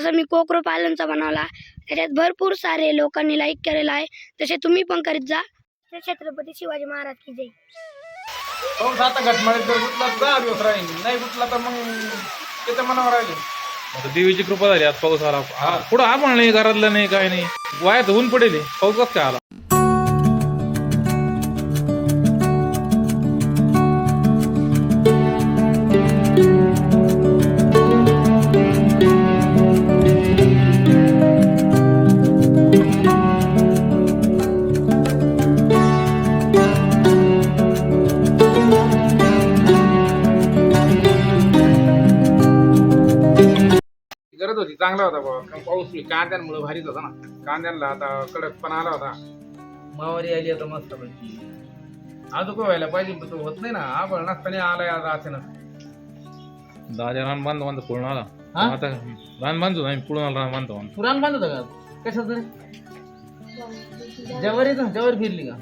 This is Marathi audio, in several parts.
तसं मी कोकरो पालनचा बनवला त्याच्यात भरपूर सारे लोकांनी लाईक केलेला आहे. तसे तुम्ही पण करीत जा. छत्रपती शिवाजी महाराज की जय. पाऊस आता घटमाळीत जर गुतला तर दहा दिवस राहील. नाही गुतला तर मग त्याच्या मनावर राहिले? आता देवीची कृपा झाली आज पाऊस आला. हा, पुढं आपण नाही घरातलं नाही काय नाही. वायात ऊन पडेल. पाऊस कसं काय आला. होती चांगला होता बाबा पाऊस कांद्यांमुळे भारीच होता ना. कांद्यांना आता कडक पण आला होता. मावारी आली आता मस्त पैकी अजून काय व्हायला पाहिजे पण तो होत नाही ना. आपण नसताना आलाय आता अचानक. दादा रान बांधतो बांधतो पळून आला. हा? आता रान बांधतो नाही पळून आला रान बांधतो बांधतो. पुराण बांधत का? कशाचं? जवारी ना जवारी फिरली का?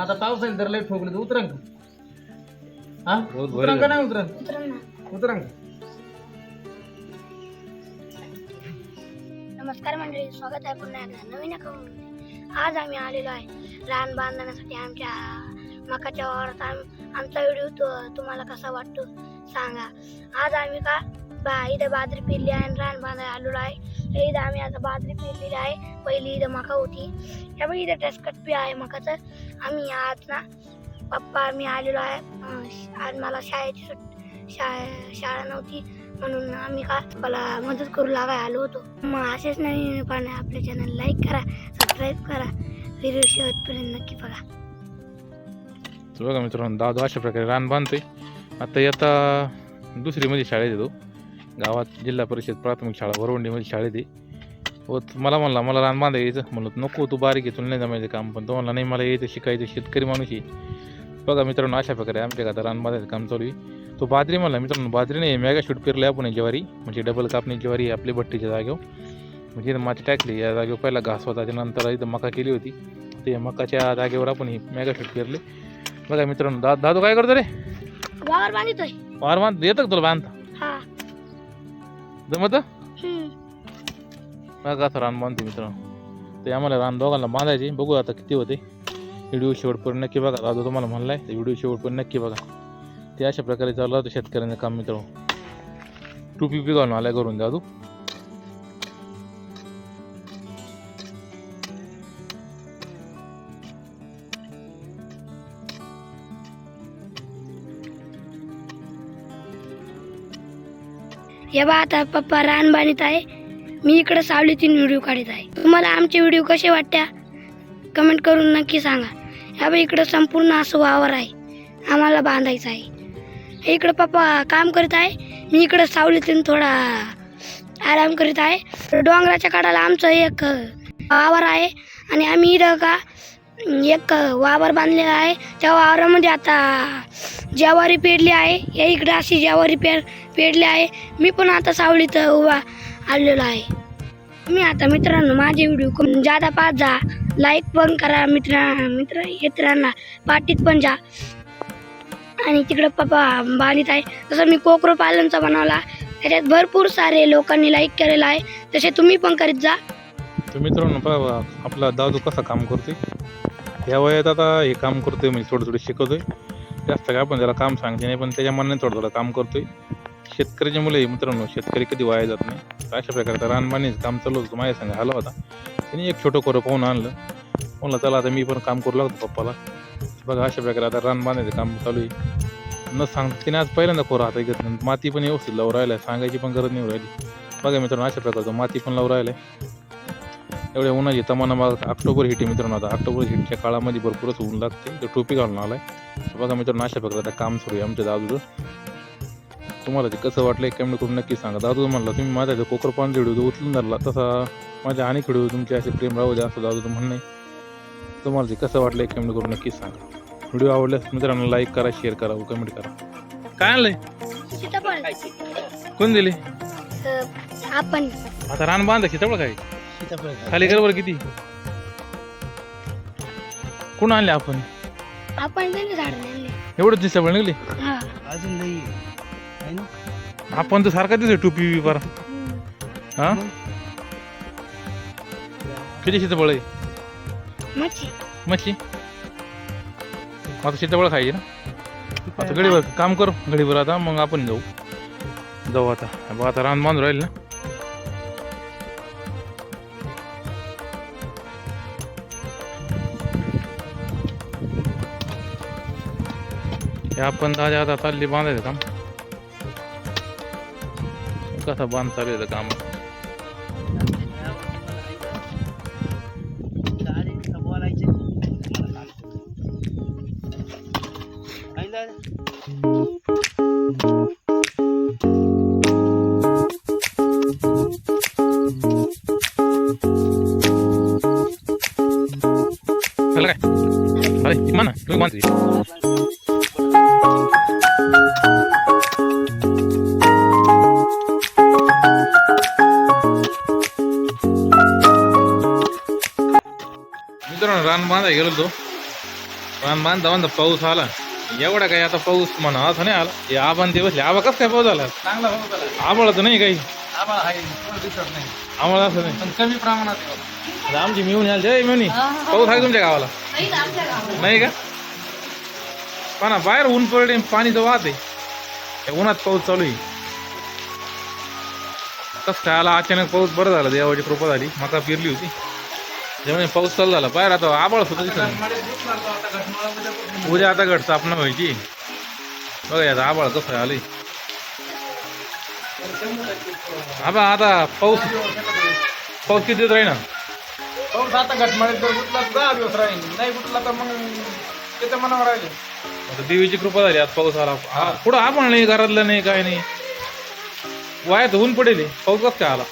आता पावसाने तर लई ठोकली तर उतरंग. हा? बहुत भारी उतरंग का. नाही उतरंग? उतरंग. नमस्कार मंडळी स्वागत आहे पुन्हा एकदा नवीन अकाउंट आज आम्ही आलेलो आहे रान बांधण्यासाठी आमच्या मकाच्या वावरात. आमचा व्हिडिओ तो तुम्हाला कसा वाटतो सांगा. आज आम्ही का बा इथं बाजरी पेरली आहे आणि रान बांधायला आलेलो आहे. इथं आम्ही आता बाजरी पेरलेली आहे. पहिली इथं मका होती. त्यामुळे इथं टसकट बी आहे मकाचं. आम्ही आज ना पप्पा मी आलेलो आहे. आज मला शाळेची सुट शाळा शाळा नव्हती. म्हणून आम्ही का मला मदत करू लागाय आलो होतो. मग असेच नवीन पाहणे आपल्या चॅनल लाईक करा सबस्क्राईब करा. व्हिडिओ शेवटपर्यंत नक्की बघा. तर बघा मित्रांनो दादू अशा प्रकारे रान बांधतोय. आता येता दुसरीमध्ये शाळेत येतो. गावात जिल्हा परिषद प्राथमिक शाळा वरवंडीमध्ये शाळेत आहे. हो त- मला म्हणला मला रान बांधा यायचं म्हणलं नको तू बारीक आहे तुला नाही जमायचं काम. पण तो म्हणला नाही मला यायचं शिकायचं शेतकरी माणूस आहे. बघा मित्रांनो अशा प्रकारे आमच्या आता रान बांधायचं काम चालू आहे. तो बाजरी म्हणला मित्रांनो बाजरी नाही मेगा शूट पेरले आपण ज्वारी म्हणजे डबल कापणी ज्वारी आपली भट्टीच्या जागेवर. म्हणजे इथं माती टाकली या जागेवर पहिला घास होता त्यानंतर इथं मका केली होती. ते मकाच्या जागेवर आपण ही मेगा शूट पेरले बघा मित्रांनो दा दादू काय करतो रे? वावर बांधितोय. वार बांध येतं तुला बांधता जमत. बघा असं रान बांधतो मित्रांनो. ते आम्हाला रान दोघांना बांधायचे बघू आता किती होते. व्हिडिओ शेवटपर्यंत नक्की बघा दादू तुम्हाला म्हणलाय ते व्हिडिओ शेवटपर्यंत नक्की बघा. ते अशा प्रकारे चालू होतं शेतकऱ्यांचं काम मित्रांनो. टोपी बी घालून आलाय करून दादू. हे बा आता पप्पा रान बांधित आहे. मी इकडे सावलीतून व्हिडिओ काढत आहे. तुम्हाला आमचे व्हिडिओ कसे वाटत्या कमेंट करून नक्की सांगा. ह्या बा इकडं संपूर्ण असं वावर आहे. आम्हाला बांधायचं आहे. इकडं पप्पा काम करत आहे. मी इकडं सावलीतून थोडा आराम करीत आहे. डोंगराच्या काढाला आमचं एक वावर आहे आणि आम्ही इथं का एक वावर बांधलेला आहे. त्या वावरामध्ये आता ज्वारी पेरली आहे. या इकडं अशी ज्वारी पेर पेरली आहे. मी पण आता सावलीत उभा आलेलो आहे. मी आता मित्रांनो माझे व्हिडिओ जादा पाच जा. लाईक पण करा मित्रा मित्र मित्रांना पाठीत पण जा. आणि तिकडं पप्पा बांधित आहे. जसं मी कोकरो पालनचा बनवला त्याच्यात भरपूर सारे लोकांनी लाईक केलेला आहे. तसे तुम्ही पण करीत जा. तर मित्रांनो बघा आपला दादू कसा काम करतोय? या वयात आता हे काम करतोय म्हणजे थोडं थोडं शिकवतोय जास्त काय आपण त्याला काम सांगते नाही पण त्याच्या मनाने थोडं थोडं काम करतोय. शेतकऱ्याच्या मुले मित्रांनो शेतकरी कधी वाया जात नाही. अशा प्रकारचं रानबाणीचं काम चालू होतं माझ्या संघ आला होता. त्यांनी एक छोटं कोरं पाहून आणलं. म्हणलं चला आता मी पण काम करू लागतो पप्पाला. बघा अशा प्रकारे आता रान बांधायचं काम चालू आहे. न सांग तिने आज पहिल्यांदा खोर हातात घेतलं माती पण व्यवस्थित लावून राहिला सांगायची पण गरज नाही राहिली. बघा मित्रांनो अशा प्रकारचं माती पण लावून राहिलं एवढ्या उन्हाची तमाना माग ऑक्टोबर हिट आहे मित्रांनो. आता ऑक्टोबर हिटच्या काळामध्ये भरपूरच ऊन लागते. तर टोपी घालून आलाय. आहे बघा मित्रांनो अशा प्रकारे आता काम सुरू आहे आमच्या दादूचं. तुम्हाला ते कसं वाटलं कमेंट करून नक्की सांगा. दादू म्हणला तुम्ही माझ्या जो कोकर पान व्हिडिओ उचलून धरला. तसा माझ्या अनेक व्हिडिओ तुमचे असे प्रेम राहू द्या असं दादूचं म्हणणं आहे. तुम्हाला ते कसं वाटलं कमेंट करून नक्की सांगा. व्हिडिओ आवडल्यास मित्रांनो लाईक करा शेअर करा कमेंट करा. काय आणलंय? सीताफळ कोण दिले? आपण आता रान बांधा सीताफळ काय? खाली कर बरं किती? कोण आणले आपण? आपण त्यांनी झाड सीताफळ निघले. अजून नाही आपण तर सारखा दिसतोय टोपी बरा हा? किती सीताफळ आहे मच्छी. मच्छी? आता सीताफळ खायची ना? आता गडीवर काम करू गडीवर आता मग आपण जाऊ. जाऊ आता. बघ आता रान बांधून राहील ना? आपण दादा आता चालली बांधायचं काम. कसं बांध चालू आहे काम? चला काय अरे म्हणा तुम्ही बांधते मित्रांनो रान बांधाय गेलो तो रान बांधता बांधता पाऊस आला एवढा काही आता पाऊस म्हणा असं नाही आला. हे आबान ते बसले आबा कसं काय पाऊस आला चांगला भाऊ झाला. आबाळ तर नाही काही. आम्हाला आहे कोण दिसत नाही. आम्हाला असं नाही. पण कमी प्रमाणात आहे. बाबा. आता आमची मिळून याल जय मिळून पाऊस आहे तुमच्या गावाला? नाही का? पण बाहेर ऊन पडले पाणीचं वाहत. आहे त्या उन्हात पाऊस चालू आहे. कसं काय आला अचानक पाऊस बरं झाला देवाची कृपा झाली. मका पेरली होती. त्यामुळे पाऊस चालू झाला बाहेर आता आबाळ सुद्धा दिसत उद्या आता घट स्थापना व्हायची. बघा आता आबाळ कसं आलंय. आबा आता पाऊस पाऊस किती दिवस राहीना? पाऊस आता घटमाळीत जर गुतला तर दहा दिवस राहील नाही गुतला तर मग त्याच्या मनावर राहिले. आता देवीची कृपा झाली आज पाऊस आला. पुढं आपण नाही घरातलं नाही काय नाही. वायात ऊन पडेल. पाऊस कसं काय आला?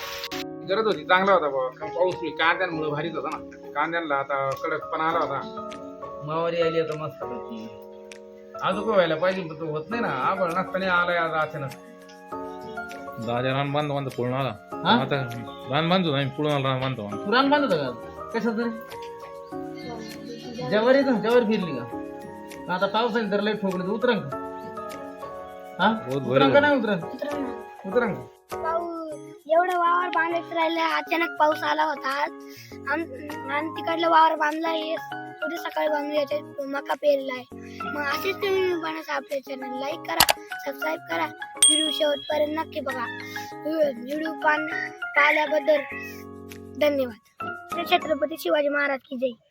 गरज होती चांगला होता बाबा पाऊस बी कांद्यांमुळे भारीच होता ना. कांद्यांना आता कडकपणा आला होता. मावारी आली आता मस्त पैकी. अजून व्हायला पाहिजे पण तो होत नाही ना. आबळ नसताना आलाय आज अचानक. दादा रान बांध बांध पळून आला. हा? आता रान बांधतो नाही पुढून आला रान बांधतो आम्ही. पुराण बांधत का? कशात जवारी का? जवारी फिरली का? आता पावसाने तर लई ठोकले. उतरंग. का हा उतरंग का. नाही उतरंग? उतरंग. पाऊस एवढं वावर बांधत राहिलं. अचानक पाऊस आला होता आज. आणि तिकडलं वावर बांधला हे उद्या सकाळी बांधून याचे मका पेरलाय. मग असेच तुम्ही बनवता आपल्या चॅनल लाईक करा सबस्क्राईब करा. व्हिडिओ शेवटपर्यंत नक्की बघा. व्हिडिओ पाहण्याबद्दल धन्यवाद. छत्रपती शिवाजी महाराज की जय.